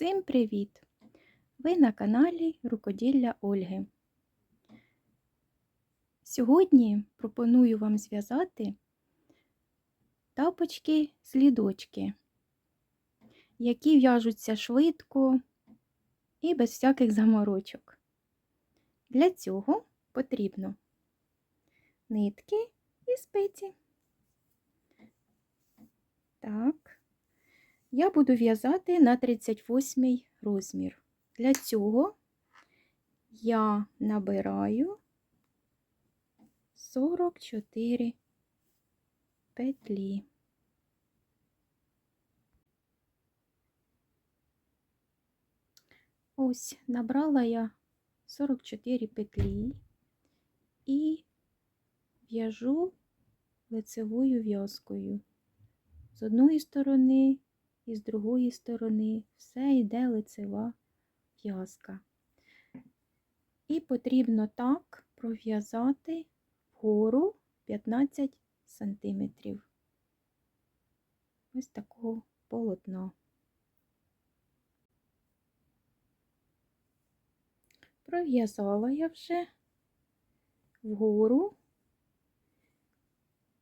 Всім привіт! Ви на каналі Рукоділля Ольги. Сьогодні пропоную вам зв'язати тапочки-слідочки, які в'яжуться швидко і без всяких заморочок. Для цього потрібно нитки і спиці. Так. Я буду в'язати на 38 розмір. Для цього я набираю 44 петлі. Ось набрала я 44 петлі і в'яжу лицевою в'язкою з одної сторони і з другої сторони все йде лицева в'язка. І потрібно так пров'язати вгору 15 см. Ось такого полотна. Пров'язала я вже вгору,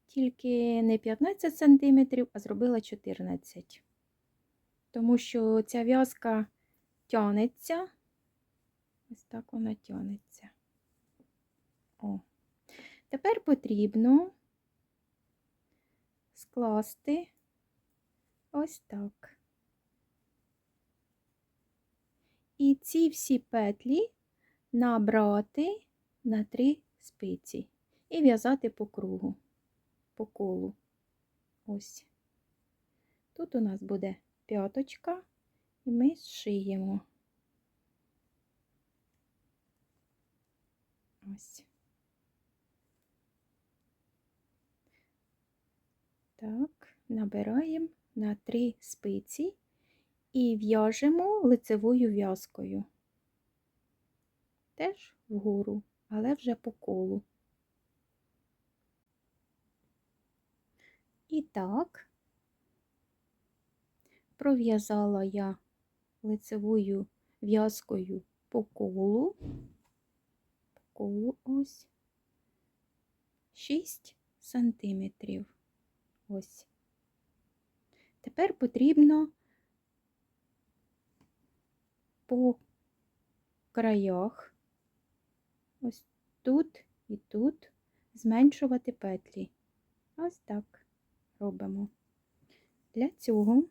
тільки не 15 см, а зробила 14 тому що ця в'язка тянеться. Ось так вона тянеться. О. Тепер потрібно скласти ось так. І ці всі петлі набрати на три спиці і в'язати по кругу, по колу. Ось. Тут у нас буде п'яточка і ми зшиємо. Ось. Так, набираємо на три спиці і в'яжемо лицевою в'язкою. Теж вгору, але вже по колу. І так, пров'язала я лицевою в'язкою по колу, по колу ось 6 сантиметрів. Ось. Тепер потрібно по краях, ось тут і тут зменшувати петлі. Ось так робимо. Для цього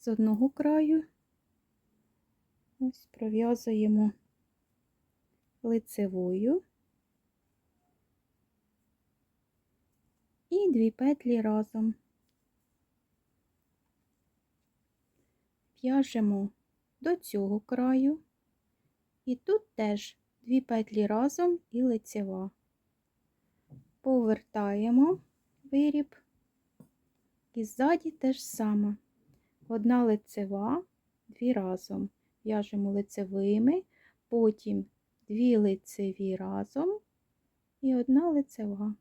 з одного краю, ось пров'язуємо лицевою. І дві петлі разом. В'яжемо до цього краю, і тут теж дві петлі разом і лицева. Повертаємо виріб, і ззаді теж саме одна лицева, дві разом. В'яжемо лицевими, потім дві лицеві разом і одна лицева.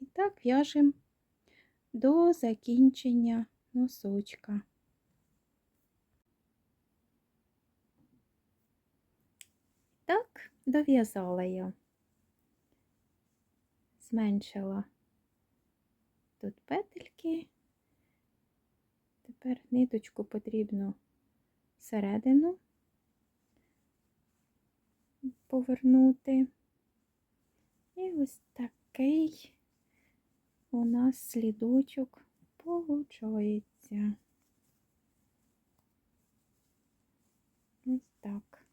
І так в'яжемо до закінчення носочка. Так, дов'язала я, зменшила тут петельки. Тепер ниточку потрібно всередину повернути. І ось такий у нас слідочок получається. Ось так.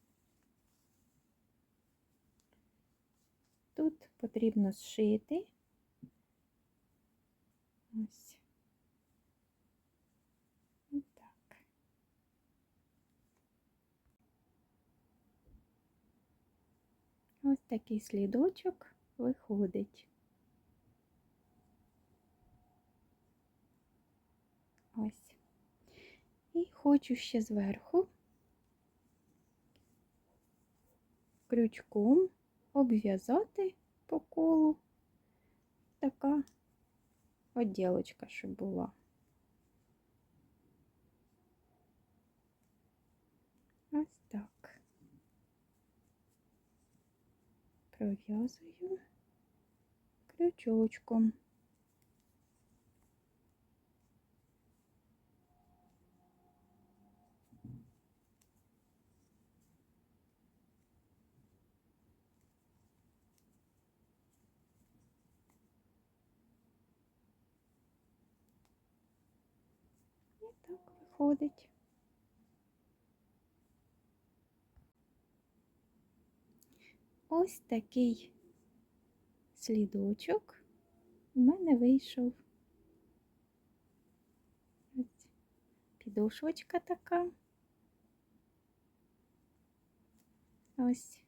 Тут потрібно зшити. Ось. Такий слідочок виходить. Ось. І хочу ще зверху крючком обв'язати по колу така оділочка, щоб була. Пров'язую крючочком. Так виходить. Ось такий слідочок у мене вийшов. Ось підошвочка така. Ось.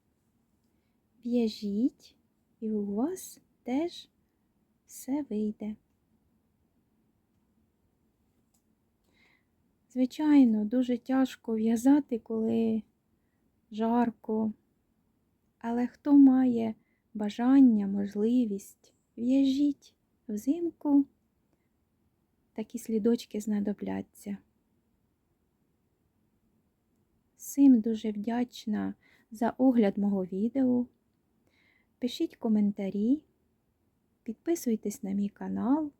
В'яжіть, і у вас теж все вийде. Звичайно, дуже тяжко в'язати, коли жарко. Але хто має бажання, можливість, в'яжіть взимку, такі слідочки знадобляться. Всім дуже вдячна за огляд мого відео. Пишіть коментарі, підписуйтесь на мій канал.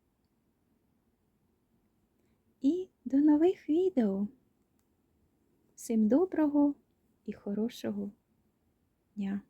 І до нових відео. Всім доброго і хорошого дня!